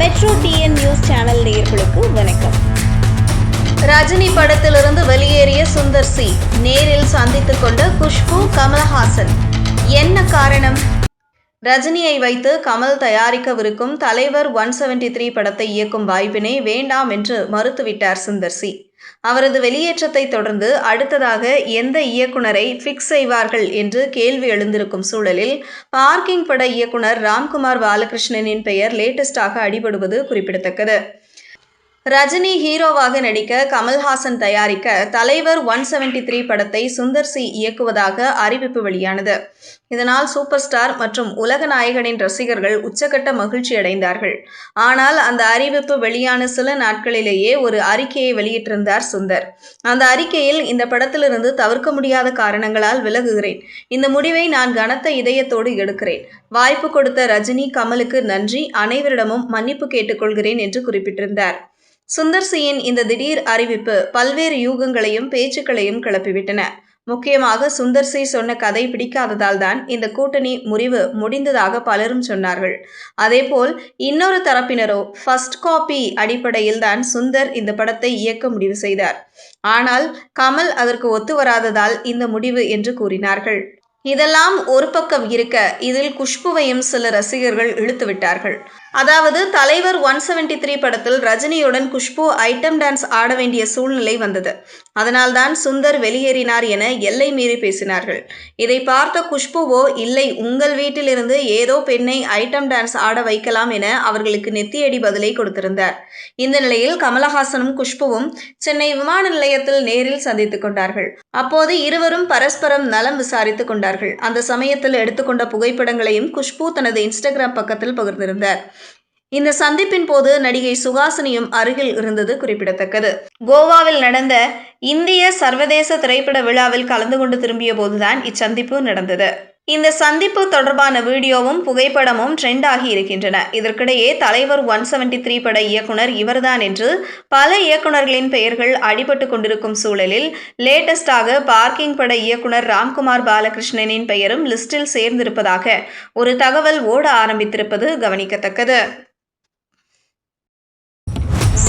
Metro TN news channel நேயர்களுக்கு வணக்கம். ரஜினி படத்திலிருந்து வெளியேறிய சுந்தர் சி நேரில் சந்தித்துக் கொண்ட குஷ்பு கமல்ஹாசன். என்ன காரணம்? ரஜினியை வைத்து கமல் தயாரிக்கவிருக்கும் தலைவர் ஒன் செவன்டி த்ரீ படத்தை இயக்கும் வாய்ப்பினை வேண்டாம் என்று மறுத்துவிட்டார் சுந்தர் சி. அவரது வெளியேற்றத்தை தொடர்ந்து அடுத்ததாக எந்த இயக்குனரை ஃபிக்ஸ் செய்வார்கள் என்று கேள்வி எழுந்திருக்கும் சூழலில் பார்க்கிங் பட இயக்குனர் ராம்குமார் பாலகிருஷ்ணனின் பெயர் லேட்டஸ்டாக அடிபடுவது குறிப்பிடத்தக்கது. ரஜினி ஹீரோவாக நடிக்க கமல்ஹாசன் தயாரிக்க தலைவர் ஒன் செவன்டி த்ரீ படத்தை சுந்தர் சி இயக்குவதாக அறிவிப்பு வெளியானது. இதனால் சூப்பர் ஸ்டார் மற்றும் உலக நாயகனின் ரசிகர்கள் உச்சக்கட்ட மகிழ்ச்சி அடைந்தார்கள். ஆனால் அந்த அறிவிப்பு வெளியான சில நாட்களிலேயே ஒரு அறிக்கையை வெளியிட்டிருந்தார் சுந்தர். அந்த அறிக்கையில் இந்த படத்திலிருந்து தவிர்க்க முடியாத காரணங்களால் விலகுகிறேன். இந்த முடிவை நான் கனத்த இதயத்தோடு எடுக்கிறேன். வாய்ப்பு கொடுத்த ரஜினி கமலுக்கு நன்றி. அனைவரிடமும் மன்னிப்பு கேட்டுக்கொள்கிறேன் என்று குறிப்பிட்டிருந்தார். சுந்தர் சியின் இந்த திடீர் அறிவிப்பு பல்வேறு யூகங்களையும் பேச்சுக்களையும் கிளப்பிவிட்டன. முக்கியமாக சுந்தர் சி சொன்ன கதை பிடிக்காததால் தான் இந்த கூட்டணி முறிவு முடிந்ததாக பலரும் சொன்னார்கள். அதேபோல் இன்னொரு தரப்பினரோ ஃபர்ஸ்ட் காப்பி அடிப்படையில் தான் சுந்தர் இந்த படத்தை இயக்க முடிவு செய்தார். ஆனால் கமல் அதற்கு ஒத்து வராததால் இந்த முடிவு என்று கூறினார்கள். இதெல்லாம் ஒரு பக்கம் இருக்க இதில் குஷ்புவையும் சில ரசிகர்கள் இழுத்து விட்டார்கள். அதாவது தலைவர் ஒன் செவன்டி த்ரீ படத்தில் ரஜினியுடன் குஷ்பு ஐட்டம் டான்ஸ் ஆட வேண்டிய சூழ்நிலை வந்தது. அதனால்தான் சுந்தர் வெளியேறினார் என எல்லை மீறி பேசினார்கள். இதை பார்த்த குஷ்புவோ இல்லை உங்கள் வீட்டிலிருந்து ஏதோ பெண்ணை ஐட்டம் டான்ஸ் ஆட வைக்கலாம் என அவர்களுக்கு நெத்தியடி பதிலை கொடுத்திருந்தார். இந்த நிலையில் கமலஹாசனும் குஷ்புவும் சென்னை விமான நிலையத்தில் நேரில் சந்தித்துக் கொண்டார்கள். அப்போது இருவரும் பரஸ்பரம் நலம் விசாரித்துக் கொண்டார்கள். அந்த சமயத்தில் எடுத்துக்கொண்ட புகைப்படங்களையும் குஷ்பு தனது இன்ஸ்டாகிராம் பக்கத்தில் பகிர்ந்திருந்தார். இந்த சந்திப்பின் போது நடிகை சுஹாசினியும் அருகில் இருந்தது குறிப்பிடத்தக்கது. கோவாவில் நடந்த இந்திய சர்வதேச திரைப்பட விழாவில் கலந்து கொண்டு திரும்பிய போதுதான் இச்சந்திப்பு நடந்தது. இந்த சந்திப்பு தொடர்பான வீடியோவும் புகைப்படமும் ட்ரெண்ட் ஆகி இருக்கின்றன. இதற்கிடையே தலைவர் ஒன் செவன்டி த்ரீ பட இயக்குனர் இவர்தான் என்று பல இயக்குனர்களின் பெயர்கள் அடிபட்டு கொண்டிருக்கும் சூழலில் லேட்டஸ்டாக பார்க்கிங் பட இயக்குனர் ராம்குமார் பாலகிருஷ்ணனின் பெயரும் லிஸ்டில் சேர்ந்திருப்பதாக ஒரு தகவல் ஓட ஆரம்பித்திருப்பது கவனிக்கத்தக்கது.